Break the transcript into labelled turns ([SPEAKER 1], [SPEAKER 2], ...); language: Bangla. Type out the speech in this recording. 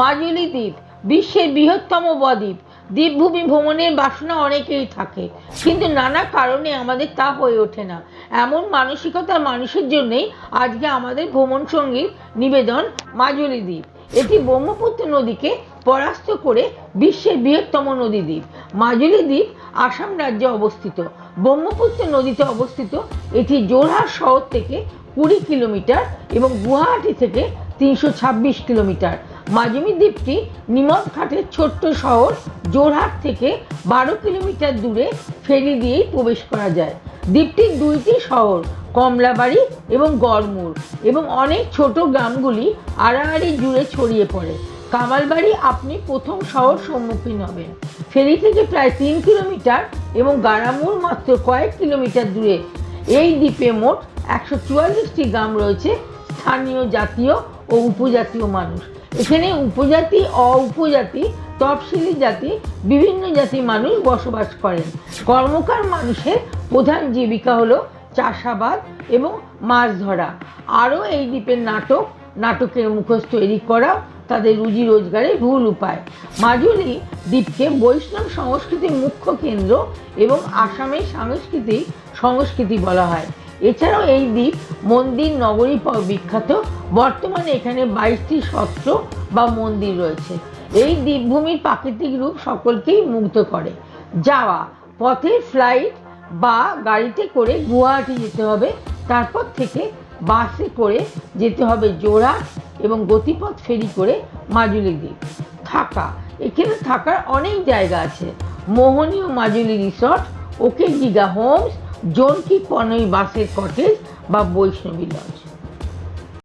[SPEAKER 1] মাজুলি দ্বীপ, বিশ্বের বৃহত্তম বদ্বীপ। দ্বীপভূমি ভ্রমণের বাসনা অনেকেই থাকে, কিন্তু নানা কারণে আমাদের তা হয়ে ওঠে না। এমন মানসিকতার মানুষের জন্যই আজকে আমাদের ভ্রমণ সঙ্গীর নিবেদন মাজুলি দ্বীপ। এটি ব্রহ্মপুত্র নদীকে পরাস্ত করে বিশ্বের বৃহত্তম নদী দ্বীপ। মাজুলি দ্বীপ আসাম রাজ্যে অবস্থিত। ব্রহ্মপুত্র নদীতে অবস্থিত, এটি জোরহাট শহর থেকে কুড়ি কিলোমিটার এবং গুয়াহাটি থেকে তিনশো ছাব্বিশ কিলোমিটার। মাজুমি দ্বীপটি নিমতঘাটের ছোট্ট শহর, জোরহাট থেকে বারো কিলোমিটার দূরে ফেরি দিয়েই প্রবেশ করা যায়। দ্বীপটির দুইটি শহর, কমলাবাড়ি এবং গড়মুর এবং অনেক ছোট গ্রামগুলি আড়াআড়ি জুড়ে ছড়িয়ে পড়ে। কামালবাড়ি আপনি প্রথম শহর সম্মুখীন হবেন। ফেরি থেকে প্রায় তিন কিলোমিটার এবং গারামুর মাত্র কয়েক কিলোমিটার দূরে। এই দ্বীপে মোট একশো চুয়াল্লিশটি গ্রাম রয়েছে। স্থানীয় জাতীয় ও উপজাতীয় মানুষ। এখানে উপজাতি অ উপজাতি তফসিলি জাতি, বিভিন্ন জাতি মানুষ বসবাস করেন। কর্মকার মানুষের প্রধান জীবিকা হলো চাষাবাদ এবং মাছ ধরা। আরও এই দ্বীপের নাটক, নাটকের মুখোশ তৈরি করা তাদের রুজি রোজগারের ভুল উপায়। মাজুলি দ্বীপকে বৈষ্ণব সংস্কৃতির মুখ্য কেন্দ্র এবং আসামের সাংস্কৃতিক সংস্কৃতি বলা হয়। এছাড়াও এই দ্বীপ মন্দির নগরী বিখ্যাত। বর্তমানে এখানে বাইশটি সত্র বা মন্দির রয়েছে। এই দ্বীপভূমির প্রাকৃতিক রূপ সকলকেই মুগ্ধ করে। যাওয়া, পথে ফ্লাইট বা গাড়িতে করে গুয়াহাটি যেতে হবে, তারপর থেকে বাসে করে যেতে হবে জোড়হাট এবং গতিপথ ফেরি করে মাজুলি দ্বীপ। থাকা, এখানে থাকার অনেক জায়গা আছে। মোহনীয় Majuli resort okay Giga Homes জোনকি কনই বাসের কটেজ বা বৈষ্ণবী লজ